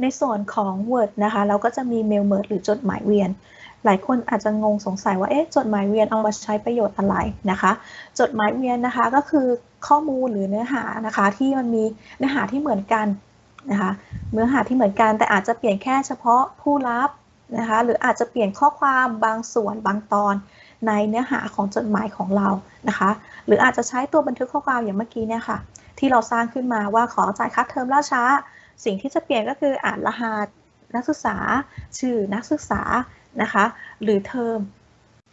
ในส่วนของ Word นะคะ เราก็จะมี Mail Merge หรือจดหมายเวียน หลายคนอาจจะงงสงสัยว่าเอ๊ะจดหมายเวียนเอามาใช้ประโยชน์อะไรนะคะ จดหมายเวียนนะคะก็คือข้อมูลหรือเนื้อหานะคะ ที่มันมีเนื้อหาที่เหมือนกันนะคะเนื้อหาที่เหมือนกันแต่อาจจะเปลี่ยนแค่เฉพาะผู้รับนะคะหรืออาจจะเปลี่ยนข้อความบางส่วนบางตอนในเนื้อหาของจดหมายของเรานะคะ หรืออาจจะใช้ตัวบันทึกข้อความอย่างเมื่อกี้เนี่ยค่ะ ที่เราสร้างขึ้นมาว่าขอจ่ายค่าเทอมล่าช้า สิ่งที่จะเปลี่ยนก็คืออ่านรหัสนักศึกษา ชื่อนักศึกษานะคะ หรือเทอม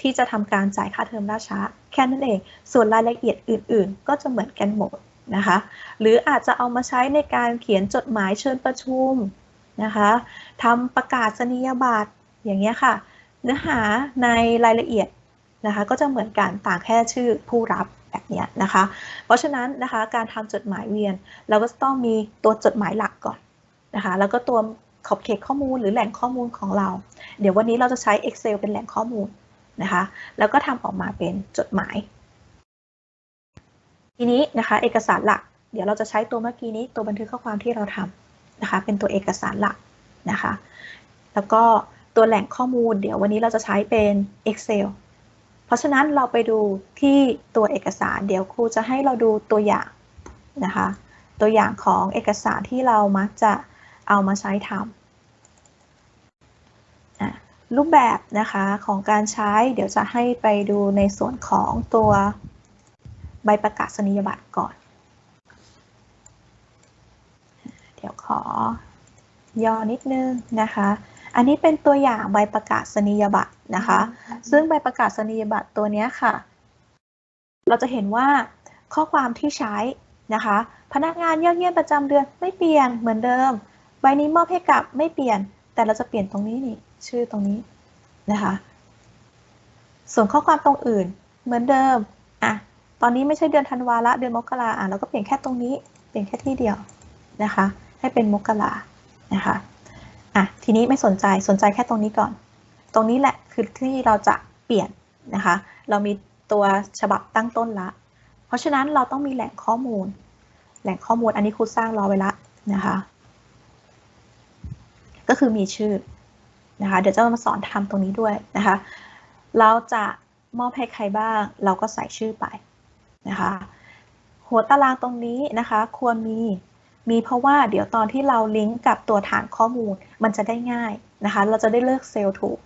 ที่จะทำการจ่ายค่าเทอมล่าช้า แค่นั้นเอง ส่วนรายละเอียดอื่น ๆ ก็จะเหมือนกันหมดนะคะ หรืออาจจะเอามาใช้ในการเขียนจดหมายเชิญประชุมนะคะทำประกาศนียบัตรอย่างเงี้ยค่ะ เนื้อหาในรายละเอียดนะคะ ก็จะเหมือนกันต่างแค่ชื่อผู้รับ แบบนี้นะคะ เพราะฉะนั้นนะคะการทำจดหมายเวียน เราก็ต้องมีตัวจดหมายหลักก่อนนะคะแล้วก็ตัวขอบเขตข้อมูลหรือแหล่งข้อมูลของเรา เดี๋ยววันนี้เราจะใช้ Excel เป็นแหล่งข้อมูลนะคะแล้วก็ทำออกมาเป็นจดหมาย ทีนี้นะคะเอกสารหลัก เดี๋ยวเราจะใช้ตัวเมื่อกี้นี้ตัวบันทึกข้อความที่เราทำนะคะเป็นตัวเอกสารหลักนะคะแล้วก็ตัวแหล่งข้อมูล เดี๋ยววันนี้เราจะใช้เป็น Excel เพราะฉะนั้นเราไปดูที่ตัวเอกสารเดี๋ยวครูจะให้เราดูตัวอย่างนะคะ ตัวอย่างของเอกสารที่เรามักจะเอามาใช้ทำรูปแบบนะคะของการใช้เดี๋ยวจะให้ไปดูในส่วนของตัวใบประกาศนียบัตรก่อน เดี๋ยวขอย่อนิดนึงนะคะ อันนี้เป็นตัวอย่างใบประกาศนียบัตรนะคะ ซึ่งใบประกาศนียบัตรตัวนี้ค่ะ เราจะเห็นว่าข้อความที่ใช้นะคะ พนักงานยอดเยี่ยมประจำเดือนไม่เปลี่ยนเหมือนเดิม ใบนี้มอบให้กับไม่เปลี่ยน แต่เราจะเปลี่ยนตรงนี้นี่ ชื่อตรงนี้นะคะ ส่วนข้อความตรงอื่นเหมือนเดิมอะตอนนี้ไม่ใช่เดือนธันวาละเดือนมกราอะเราก็เปลี่ยนแค่ตรงนี้ เปลี่ยนแค่ที่เดียวนะคะ ให้เป็นมกรานะคะ อะทีนี้ไม่สนใจสนใจแค่ตรงนี้ก่อน ตรงนี้แหละคือที่เราจะเปลี่ยนนะคะ เรามีตัวฉบับตั้งต้นละ เพราะฉะนั้นเราต้องมีแหล่งข้อมูล แหล่งข้อมูลอันนี้ครูสร้างรอไว้ละนะคะ ก็คือมีชื่อนะคะ เดี๋ยวจะมาสอนทำตรงนี้ด้วยนะคะ เราจะมอบให้ใครบ้าง เราก็ใส่ชื่อไปนะคะ หัวตารางตรงนี้นะคะ ควรมี มีเพราะว่าเดี๋ยวตอนที่เราลิงก์กับตัวฐานข้อมูลมันจะได้ง่ายนะคะ เราจะได้เลือกเซลล์ถูก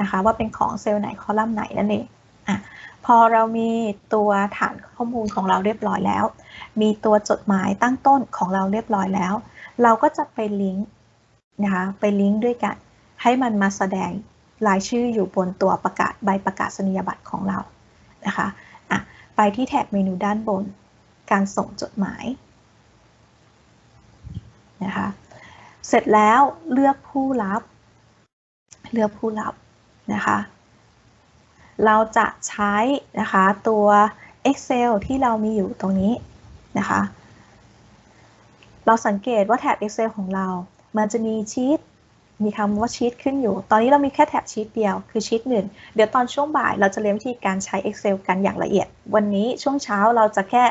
นะคะว่าเป็นของเซลล์ไหนคอลัมน์ไหนนั่นเองอะพอเรามีตัวฐานข้อมูลของเราเรียบร้อยแล้ว มีตัวจดหมายตั้งต้นของเราเรียบร้อยแล้ว เราก็จะไปลิงก์นะคะไปลิงก์ด้วยกัน ให้มันมาแสดงรายชื่ออยู่บนตัวประกาศใบประกาศนียบัตรของเรานะคะอะไปที่แถบเมนูด้านบน การส่งจดหมาย นะคะ เสร็จแล้วเลือกผู้รับ เลือกผู้รับนะคะ เราจะใช้นะคะตัว Excel ที่เรามีอยู่ตรงนี้นะคะ เราสังเกตว่าแท็บ Excel ของเรา มันจะมีชีตมีคำว่าชีตขึ้นอยู่ ตอนนี้เรามีแค่แท็บชีตเดียวคือชีตหนึ่ง เดี๋ยวตอนช่วงบ่ายเราจะเรียนวิธีการใช้ Excel กันอย่างละเอียด วันนี้ช่วงเช้าเราจะแค่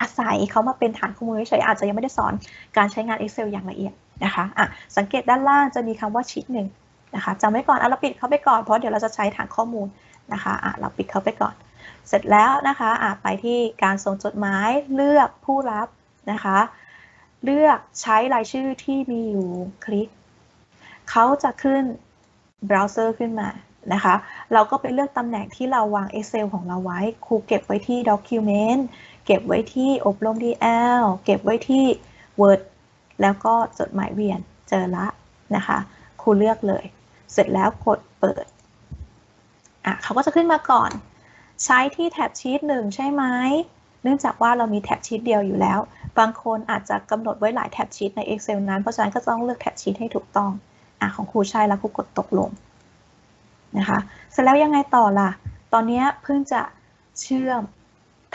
อาศัยเขามาเป็นฐานข้อมูลเฉยอาจจะยังไม่ได้สอนการใช้งาน Excel อย่างละเอียดนะคะอะสังเกตด้านล่างจะมีคำว่าชีตหนึ่งนะคะจำไว้ก่อนอะเราปิดเขาไปก่อนเพราะเดี๋ยวเราจะใช้ฐานข้อมูลนะคะอะเราปิดเขาไปก่อน เสร็จแล้วนะคะอะไปที่การส่งจดหมายเลือกผู้รับนะคะ เลือกใช้รายชื่อที่มีอยู่คลิกเขาจะขึ้นเบราว์เซอร์ขึ้นมานะคะ เราก็ไปเลือกตำแหน่งที่เราวาง Excel ของเราไว้ ครูเก็บไว้ที่ Document เก็บไว้ที่อบรม DL เก็บไว้ที่ Word แล้วก็จดหมายเวียนเจอละนะคะครูเลือกเลย เสร็จแล้วกดเปิดอะเขาก็จะขึ้นมาก่อน ใช้ที่แท็บชีตหนึ่งใช่ไหมเนื่องจากว่าเรามีแท็บชีตเดียวอยู่แล้ว บางคนอาจจะกำหนดไว้หลายแท็บชีตใน Excel นั้น เพราะฉะนั้นก็ต้องเลือกแท็บชีตให้ถูกต้องอะของครูใช่แล้วครูกดตกลงนะคะ เสร็จแล้วยังไงต่อล่ะ ตอนนี้เพิ่งจะเชื่อม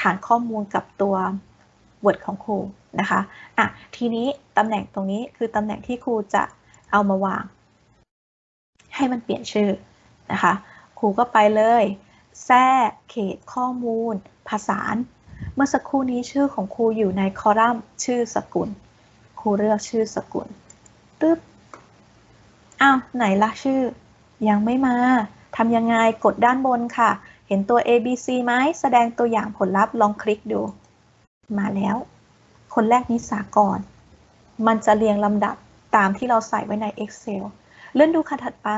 ฐานข้อมูลกับตัว Word ของครูนะคะอะทีนี้ตำแหน่งตรงนี้คือตำแหน่งที่ครูจะเอามาวาง ให้มันเปลี่ยนชื่อนะคะครูก็ไปเลยแทรกเขตข้อมูลผสานเมื่อสักครู่นี้ชื่อของครูอยู่ในคอลัมน์ชื่อสกุล ครูเลือกชื่อสกุลตึ๊บอ้าวไหนละชื่อ ยังไม่มาทำยังไงกดด้านบนค่ะ ห็นตัว A B C ไหมแสดงตัวอย่างผลลัพธ์ลองคลิกดู มาแล้ว คนแรกนิสากรมันจะเรียงลำดับตามที่เราใส่ไว้ใน Excel เลื่อนดูค่ะถัดไป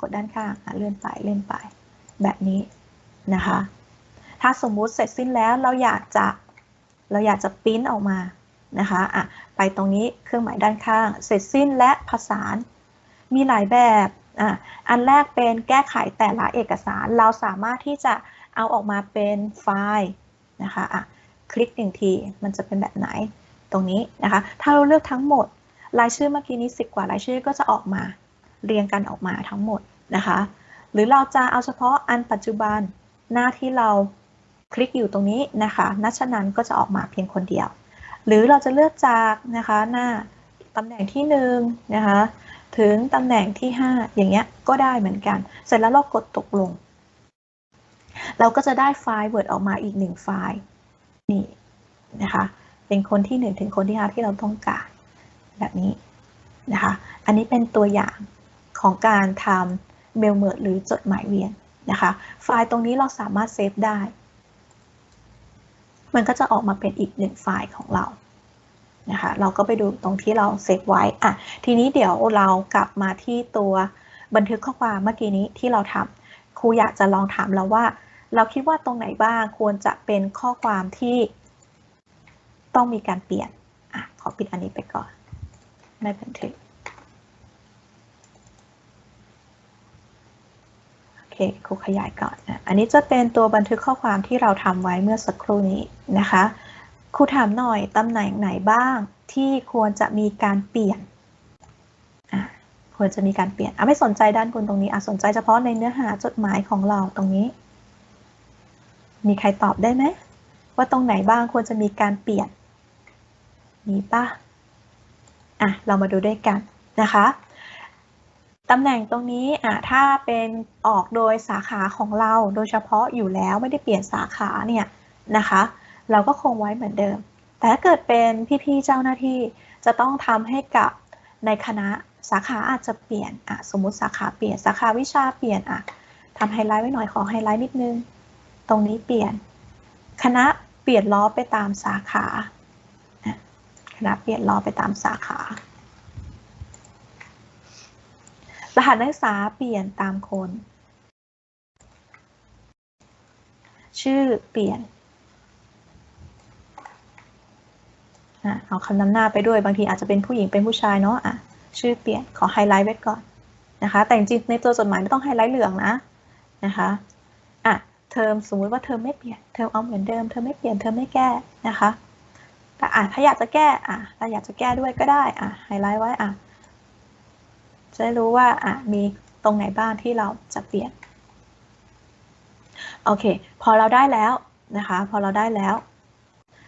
กดด้านข้างเลื่อนไปเลื่อนไป แบบนี้นะคะ ถ้าสมมุติเสร็จสิ้นแล้วเราอยากจะเราอยากจะปริ้นออกมานะคะอะไปตรงนี้เครื่องหมายด้านข้าง เสร็จสิ้นและผสาน มีหลายแบบ อันแรกเป็นแก้ไขแต่ละเอกสาร เราสามารถที่จะเอาออกมาเป็นไฟล์นะคะอะคลิกหนึ่งทีมันจะเป็นแบบไหนตรงนี้นะคะ ถ้าเราเลือกทั้งหมด รายชื่อเมื่อกี้นี้10กว่ารายชื่อก็จะออกมาเรียงกันออกมาทั้งหมดนะคะ หรือเราจะเอาเฉพาะอันปัจจุบันหน้าที่เราคลิกอยู่ตรงนี้นะคะนัชนั้นก็จะออกมาเพียงคนเดียว หรือเราจะเลือกจากนะคะหน้าตำแหน่งที่1นะคะ ถึงตำแหน่งที่ 5 อย่างเงี้ยก็ได้เหมือนกัน เสร็จแล้วเรากดตกลง เราก็จะได้ไฟล์ Word ออกมาอีกหนึ่งไฟล์นี่นะคะเป็นคนที่ 1 ถึงคนที่ 5 ที่เราต้องการแบบนี้นะคะอันนี้เป็นตัวอย่างของการทำเมลเมิร์ดหรือจดหมายเวียนนะคะไฟล์ตรงนี้เราสามารถเซฟได้ มันก็จะออกมาเป็นอีกหนึ่งไฟล์ของเรา นะคะ เราก็ไปดูตรงที่เราเซฟไว้อะทีนี้เดี๋ยวเรากลับมาที่ตัวบันทึกข้อความเมื่อกี้นี้ที่เราทำครูอยากจะลองถามเราว่า เราคิดว่าตรงไหนบ้างควรจะเป็นข้อความที่ต้องมีการเปลี่ยนอะขอปิดอันนี้ไปก่อน ไม่บันทึกโอเคครูขยายก่อนนะอันนี้จะเป็นตัวบันทึกข้อความที่เราทำไว้เมื่อสักครู่นี้นะคะ ครูถามหน่อยตำแหน่งไหนบ้างที่ควรจะมีการเปลี่ยนควรจะมีการเปลี่ยนอะไม่สนใจด้านบนตรงนี้อะสนใจเฉพาะในเนื้อหาจดหมายของเราตรงนี้ มีใครตอบได้ไหมว่าตรงไหนบ้างควรจะมีการเปลี่ยน มีป่ะอะเรามาดูด้วยกันนะคะตำแหน่งตรงนี้อะถ้าเป็นออกโดยสาขาของเราโดยเฉพาะอยู่แล้วไม่ได้เปลี่ยนสาขาเนี่ยนะคะ เราก็คงไว้เหมือนเดิม แต่ถ้าเกิดเป็นพี่ๆเจ้าหน้าที่จะต้องทำให้กับในคณะสาขาอาจจะเปลี่ยนอะสมมุติสาขาเปลี่ยนสาขาวิชาเปลี่ยนอะทำไฮไลท์ไว้หน่อยขอไฮไลท์นิดนึง ตรงนี้เปลี่ยน คณะเปลี่ยนล้อไปตามสาขาคณะเปลี่ยนล้อไปตามสาขารหัสนักศึกษาเปลี่ยนตามคน ชื่อเปลี่ยน เอาคำนำหน้าไปด้วยบางทีอาจจะเป็นผู้หญิงเป็นผู้ชายเนาะอะชื่อเปลี่ยนขอไฮไลท์ไว้ก่อนนะคะ แต่จริงในตัวจดหมายไม่ต้องไฮไลท์เหลืองนะนะคะอะเทอมสมมุติว่าเทอมไม่เปลี่ยนเทอมเอาเหมือนเดิมเทอมไม่เปลี่ยนเทอมไม่แก้นะคะแต่อะถ้าอยากจะแก้อะถ้าอยากจะแก้ด้วยก็ได้อะไฮไลท์ไว้อะจะได้รู้ว่าอะมีตรงไหนบ้างที่เราจะเปลี่ยนโอเค พอเราได้แล้วนะคะ พอเราได้แล้ว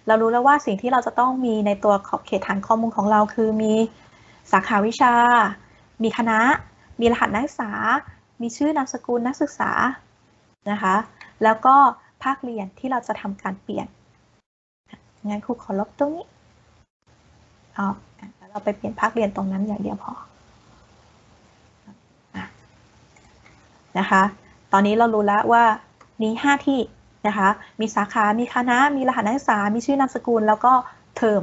เรารู้แล้วว่าสิ่งที่เราจะต้องมีในตัวขอบเขตฐานข้อมูลของเราคือมีสาขาวิชา มีคณะ มีรหัสนักศึกษา มีชื่อนามสกุลนักศึกษานะคะ แล้วก็ภาคเรียนที่เราจะทำการเปลี่ยน งั้นครูขอลบตรงนี้ออกแล้วเราไปเปลี่ยนภาคเรียนตรงนั้นอย่างเดียวพอนะคะ ตอนนี้เรารู้แล้วว่ามี 5 ที่ นะคะ มีสาขา มีคณะ มีรหัสนักศึกษา มีชื่อนามสกุล แล้วก็เทอม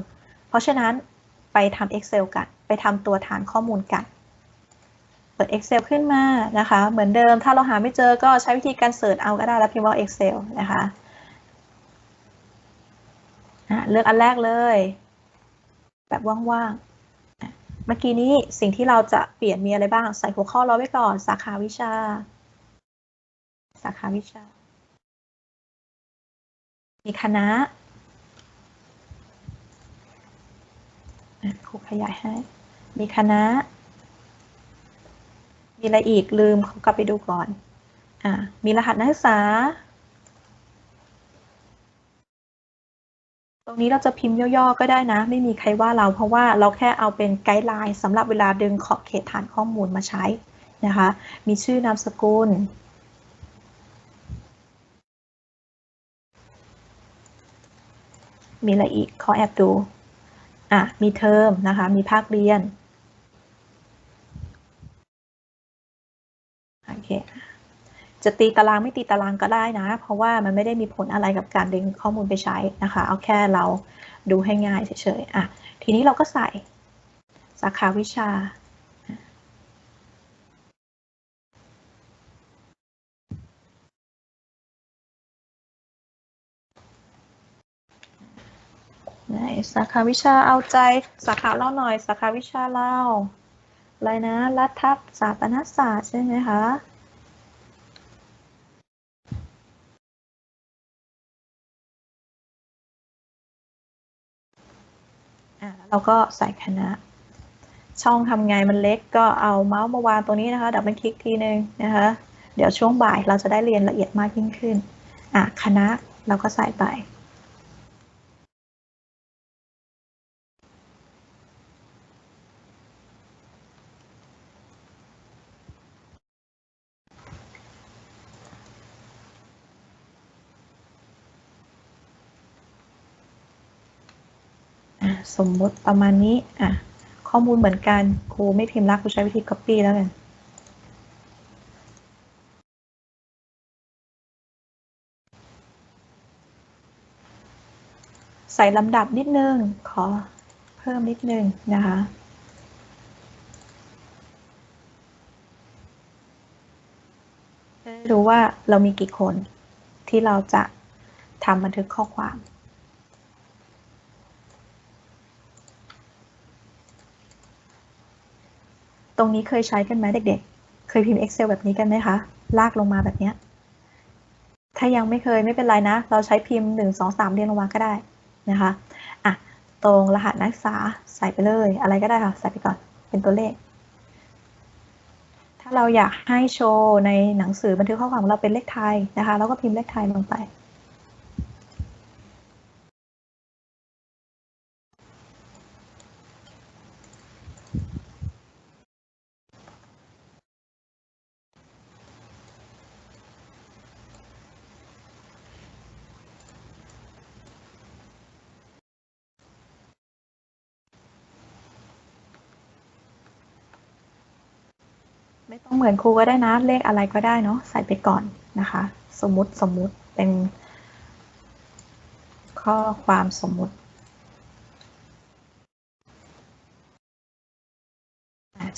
เพราะฉะนั้นไปทำ Excel กัน ไปทำตัวฐานข้อมูลกัน เปิด Excel ขึ้นมานะคะ เหมือนเดิม ถ้าเราหาไม่เจอก็ใช้วิธีการเสิร์ชเอาก็ได้แล้วพิมพ์ว่า Excel นะคะ เลือกอันแรกเลย แบบว่างๆ เมื่อกี้นี้สิ่งที่เราจะเปลี่ยนมีอะไรบ้าง ใส่หัวข้อเราไว้ก่อน สาขาวิชา สาขาวิชา มีคณะครูขยายให้ มีคณะ มีอะไรอีกลืมเขากลับไปดูก่อนอ่ามีรหัสนักศึกษา ตรงนี้เราจะพิมพ์ย่อๆก็ได้นะ ไม่มีใครว่าเราเพราะว่าเราแค่เอาเป็นไกด์ไลน์สำหรับเวลาดึงขอบเขตฐานข้อมูลมาใช้นะคะ มีชื่อนามสกุล มีอะไรอีกขอแอบดู อะ มีเทอมนะคะ มีภาคเรียน โอเค จะตีตารางไม่ตีตารางก็ได้นะ เพราะว่ามันไม่ได้มีผลอะไรกับการดึงข้อมูลไปใช้นะคะ เอาแค่เราดูให้ง่ายเฉยๆ อะ ทีนี้เราก็ใส่สาขาวิชา ไหนสาขาวิชาเอาใจสาขาเล่าหน่อย สาขาวิชาเล่าอะไรนะรัฐศาสตร์นศาสตร์ใช่ไหมคะอะเราก็ใส่คณะ ช่องทำไงมันเล็กก็เอาเมาส์มาวางตรงนี้นะคะดับเบิลคลิกทีนึงนะคะ เดี๋ยวช่วงบ่ายเราจะได้เรียนละเอียดมากยิ่งขึ้น อะคณะเราก็ใส่ไป สมมติประมาณนี้อะข้อมูลเหมือนกันครูไม่พิมพ์รักครูใช้วิธี copy แล้วกันใส่ลำดับนิดนึง ขอเพิ่มนิดนึงนะคะ รู้ว่าเรามีกี่คนที่เราจะทำบันทึกข้อความ รงนี้เคยใช้กันไหมเด็กๆ เคยพิมพ์ Excel แบบนี้กันไหมคะ ลากลงมาแบบนี้ ถ้ายังไม่เคยไม่เป็นไรนะ เราใช้พิมพ์ 1 2 3 เรียงลงมาก็ได้นะคะ อะ ตรงรหัสนักศึกษาใส่ไปเลย อะไรก็ได้ค่ะ ใส่ไปก่อน เป็นตัวเลข ถ้าเราอยากให้โชว์ในหนังสือบันทึกข้อความของเราเป็นเลขไทยนะคะ เราก็พิมพ์เลขไทยลงไป ไม่ต้องเหมือนครูก็ได้นะ เลขอะไรก็ได้เนาะใส่ไปก่อนนะคะ สมมุติสมมุติเป็น ข้อความสมมุติ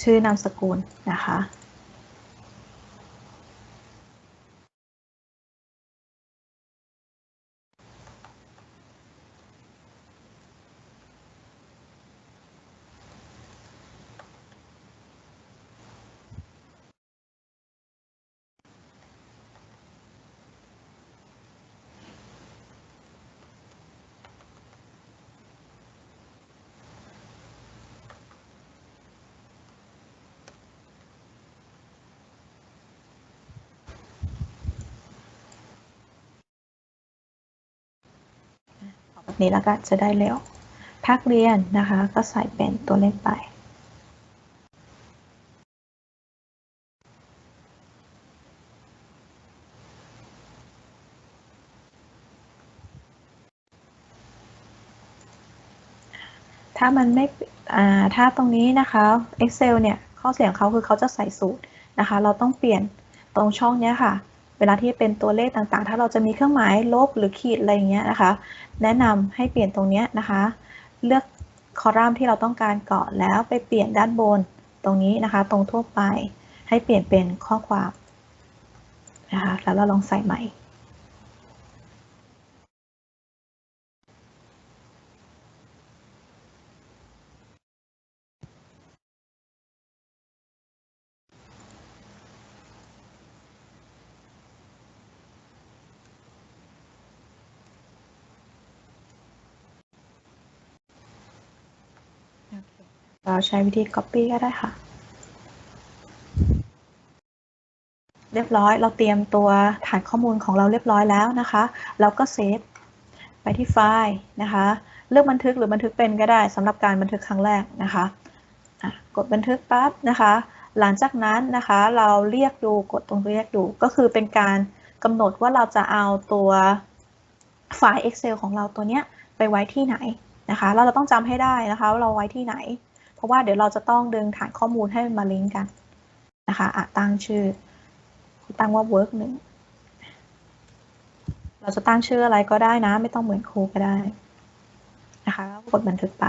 ชื่อนามสกุลนะคะ แบบนี้แล้วก็จะได้เร็วภาคเรียนนะคะก็ใส่เป็นตัวเลขไป ถ้ามันไม่ถ้าตรงนี้นะคะ Excel เนี่ย ข้อเสียงเขาคือเขาจะใส่สูตรนะคะ เราต้องเปลี่ยนตรงช่องเนี้ยค่ะ วลาที่เป็นตัวเลขต่างๆ ถ้าเราจะมีเครื่องหมายลบหรือขีดอะไรอย่างเงี้ยนะคะ แนะนำให้เปลี่ยนตรงเนี้ยนะคะ เลือกคอลัมน์ที่เราต้องการเกาะแล้วไปเปลี่ยนด้านบนตรงนี้นะคะ ตรงทั่วไปให้เปลี่ยนเป็นข้อความนะคะ แล้วเราลองใส่ใหม่ เราใช้วิธี copy ก็ได้ค่ะ เรียบร้อยเราเตรียมตัวฐานข้อมูลของเราเรียบร้อยแล้วนะคะ เราก็เซฟไปที่ไฟล์นะคะ เลือกบันทึกหรือบันทึกเป็นก็ได้สำหรับการบันทึกครั้งแรกนะคะะกดบันทึกปั๊บนะคะ หลังจากนั้นนะคะเราเรียกดูกดตรงเรียกดูก็คือเป็นการกำหนดว่าเราจะเอาตัวไฟล์ Excel ของเราตัวเนี้ยไปไว้ที่ไหนนะคะแล้วเราต้องจำให้ได้นะคะว่าเราไว้ที่ไหน ราะว่าเดี๋ยวเราจะต้องดึงฐานข้อมูลให้มาลิงก์กันนะคะอะตั้งชื่อ ตั้งว่า work หนึ่งเราจะตั้งชื่ออะไรก็ได้นะ ไม่ต้องเหมือนครูก็ได้นะคะกดบันทึกไป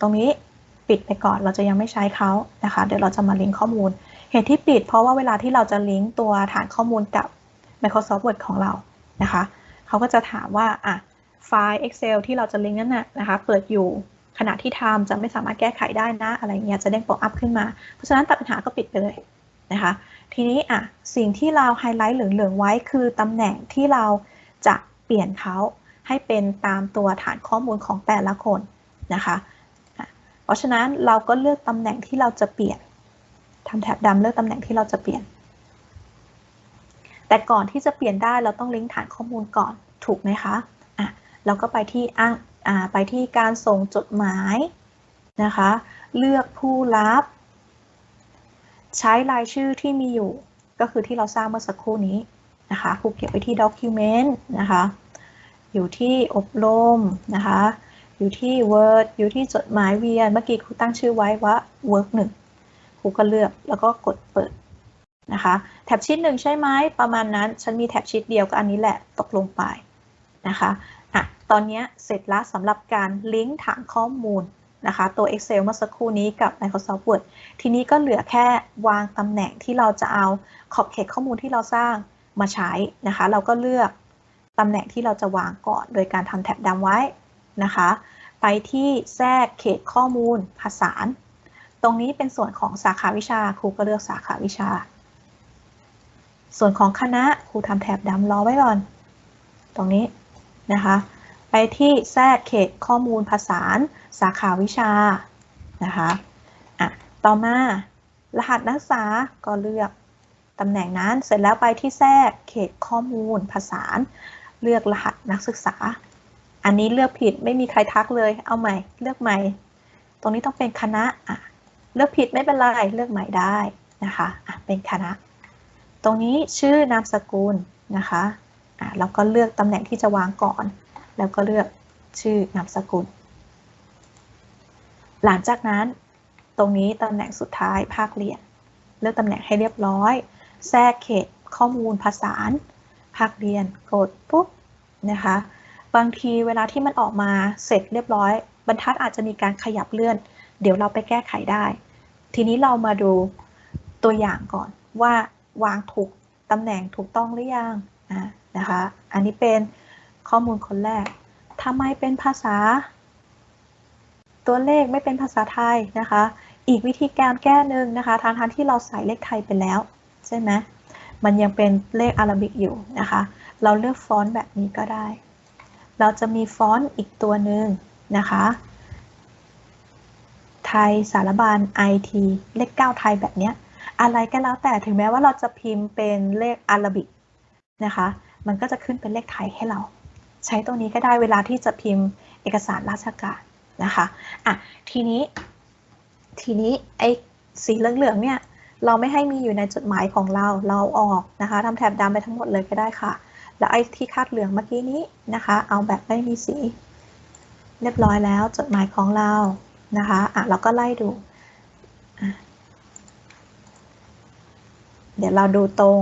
ตรงนี้ปิดไปก่อนเราจะยังไม่ใช้เขานะคะ เดี๋ยวเราจะมาลิงก์ข้อมูล เหตุที่ปิดเพราะว่าเวลาที่เราจะลิงก์ตัวฐานข้อมูลกับ Microsoft Word ของเรานะคะ เขาก็จะถามว่าอะ ไฟล์ Excel ที่เราจะลิงก์นั้นนะนะคะ เปิดอยู่ขณะที่ทำจะไม่สามารถแก้ไขได้นะ อะไรเงี้ยจะเด้งปรอัพขึ้นมา เพราะฉะนั้นตัดปัญหาก็ปิดไปเลยนะคะ ทีนี้อะสิ่งที่เราไฮไลท์เหลืองๆไว้คือตำแหน่งที่เราจะเปลี่ยนเขาให้เป็นตามตัวฐานข้อมูลของแต่ละคนนะคะอะเพราะฉะนั้นเราก็เลือกตำแหน่งที่เราจะเปลี่ยนทำแถบดำเลือกตำแหน่งที่เราจะเปลี่ยน แต่ก่อนที่จะเปลี่ยนได้เราต้องลิงก์ฐานข้อมูลก่อนถูกไหมคะ เราก็ไปที่อ้างไปที่การส่งจดหมายนะคะ เลือกผู้รับ ใช้รายชื่อที่มีอยู่ก็คือที่เราสร้างเมื่อสักครู่นี้นะคะครูเก็บไว้ที่ document นะคะ อยู่ที่อบรมนะคะ อยู่ที่ Word อยู่ที่จดหมายเวียน เมื่อกี้ครูตั้งชื่อไว้ว่า work 1ครูก็เลือกแล้วก็กดเปิดนะคะแท็บชีตหนึ่งใช่ไหมประมาณนั้น ฉันมีแท็บชีตเดียวก็อันนี้แหละตกลงไปนะคะ อะตอนนี้เสร็จล้วสำหรับการลิงก์ฐานข้อมูลนะคะตัว Excel เมื่อสักครู่นี้กับ Microsoft Word ทีนี้ก็เหลือแค่วางตำแหน่งที่เราจะเอาขอบเขตข้อมูลที่เราสร้างมาใช้นะคะ เราก็เลือกตำแหน่งที่เราจะวางก่อนโดยการทำแท็บดำไว้นะคะ ไปที่แทรกเขตข้อมูลภาษาตรงนี้เป็นส่วนของสาขาวิชาครูก็เลือกสาขาวิชา ส่วนของคณะครูทำแถบดำรอไว้ก่อน ตรงนี้ นะคะ ไปที่แทรกเขตข้อมูลภาษาสาขาวิชานะคะอะต่อมารหัสนักศึกษาก็เลือกตำแหน่งนั้นเสร็จแล้วไปที่แทรกเขตข้อมูลภาษาเลือกรหัสนักศึกษา อันนี้เลือกผิดไม่มีใครทักเลย เอาใหม่เลือกใหม่ ตรงนี้ต้องเป็นคณะอะเลือกผิดไม่เป็นไรเลือกใหม่ได้นะคะอะเป็นคณะ ตรงนี้ชื่อนามสกุลนะคะ อะเราก็เลือกตำแหน่งที่จะวางก่อน แล้วก็เลือกชื่อนามสกุล หลังจากนั้นตรงนี้ตำแหน่งสุดท้ายภาคเรียน เลือกตำแหน่งให้เรียบร้อย แทรกเขตข้อมูลภาษาภาคเรียนกดปุ๊บนะคะ บางทีเวลาที่มันออกมาเสร็จเรียบร้อย บรรทัดอาจจะมีการขยับเลื่อน เดี๋ยวเราไปแก้ไขได้ ทีนี้เรามาดูตัวอย่างก่อนว่าวางถูกตำแหน่งถูกต้องหรือยังอ่า นะคะ อันนี้เป็นข้อมูลคนแรกทำไมเป็นภาษา ตัวเลขไม่เป็นภาษาไทยนะคะ อีกวิธีการแก้หนึ่งนะคะทางทางที่เราใส่เลขไทยไปแล้ว ใช่ไหมมันยังเป็นเลขอาราบิกอยู่นะคะ เราเลือกฟอนต์แบบนี้ก็ได้ เราจะมีฟอนต์อีกตัวหนึ่งนะคะ ไทยสารบาล IT เลข 9 ไทยแบบนี้อะไรก็แล้วแต่ถึงแม้ว่าเราจะพิมพ์เป็นเลขอาราบิกนะคะ มันก็จะขึ้นเป็นเลขไทยให้เรา ใช้ตรงนี้ก็ได้เวลาที่จะพิมพ์เอกสารราชการนะคะอะทีนี้ ทีนี้ไอ้สีเหลืองๆเนี่ยเราไม่ให้มีอยู่ในจดหมายของเราเราออกนะคะทำแถบดำไปทั้งหมดเลยก็ได้ค่ะ แล้วไอ้ที่คาดเหลืองเมื่อกี้นี้นะคะ เอาแบบไม่มีสี เรียบร้อยแล้วจดหมายของเรานะคะอะเราก็ไล่ดู เดี๋ยวเราดูตรง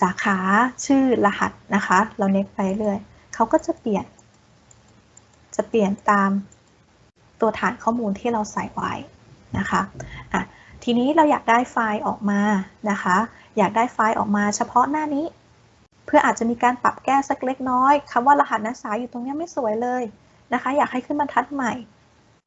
สาขาชื่อรหัสนะคะ เราเน็กไปเรื่อยเขาก็จะเปลี่ยน จะเปลี่ยนตามตัวฐานข้อมูลที่เราใส่ไว้นะคะอะทีนี้เราอยากได้ไฟล์ออกมานะคะ อยากได้ไฟล์ออกมาเฉพาะหน้านี้ เพื่ออาจจะมีการปรับแก้สักเล็กน้อยคำว่ารหัสนักศึกษาอยู่ตรงนี้ไม่สวยเลยนะคะ อยากให้ขึ้นบรรทัดใหม่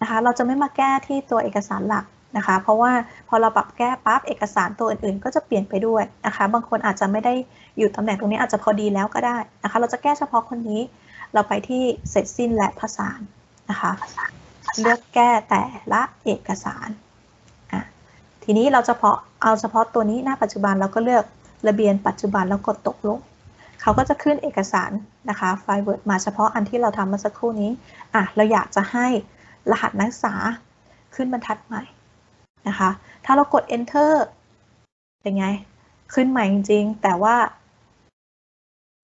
นะคะ เราจะไม่มาแก้ที่ตัวเอกสารหลัก นะคะ เพราะว่าพอเราปรับแก้ปั๊บเอกสารตัวอื่นๆ ก็จะเปลี่ยนไปด้วยนะคะ บางคนอาจจะไม่ได้อยู่ตำแหน่งตรงนี้อาจจะพอดีแล้วก็ได้นะคะ เราจะแก้เฉพาะคนนี้ เราไปที่เสร็จสิ้นและผสานนะคะ เลือกแก้แต่ละเอกสารอะทีนี้เราเฉพาะเอาเฉพาะตัวนี้หน้าปัจจุบันเราก็เลือกระเบียนปัจจุบันแล้วกดตกลงเขาก็จะขึ้นเอกสารนะคะไฟล์ Word มาเฉพาะอันที่เราทำเมื่อสักครู่นี้อะเราอยากจะให้รหัสนักศึกษาขึ้นบรรทัดใหม่ นะคะ ถ้าเรากด enter เป็นไง ขึ้นใหม่จริงๆ แต่ว่า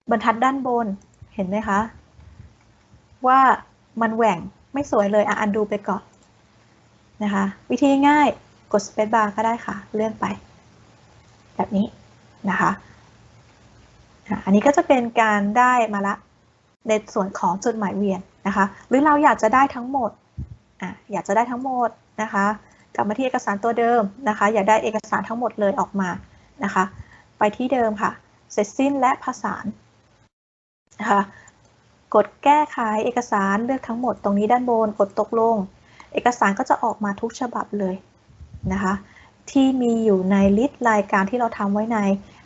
บรรทัดด้านบนเห็นไหมคะ ว่ามันแหว่งไม่สวยเลยอะอันดูไปก่อนนะคะ วิธีง่ายกด Space Bar ก็ได้ค่ะ เลื่อนไป แบบนี้นะคะอันนี้ก็จะเป็นการได้มาละในส่วนของจุดหมายเวียนนะคะ หรือเราอยากจะได้ทั้งหมดอะอยากจะได้ทั้งหมดนะคะ กลับมาที่เอกสารตัวเดิมนะคะ อยากได้เอกสารทั้งหมดเลยออกมานะคะ ไปที่เดิมค่ะ เสร็จสิ้นและผสานนะคะกดแก้ไขเอกสารเลือกทั้งหมดตรงนี้ด้านบนกดตกลง เอกสารก็จะออกมาทุกฉบับเลยนะคะ ที่มีอยู่ในลิสต์รายการที่เราทำไว้ใน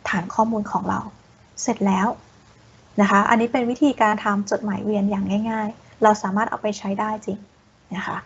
ฐานข้อมูลของเรา เสร็จแล้วนะคะ อันนี้เป็นวิธีการทำจดหมายเวียนอย่างง่าย ๆ เราสามารถเอาไปใช้ได้จริงนะคะ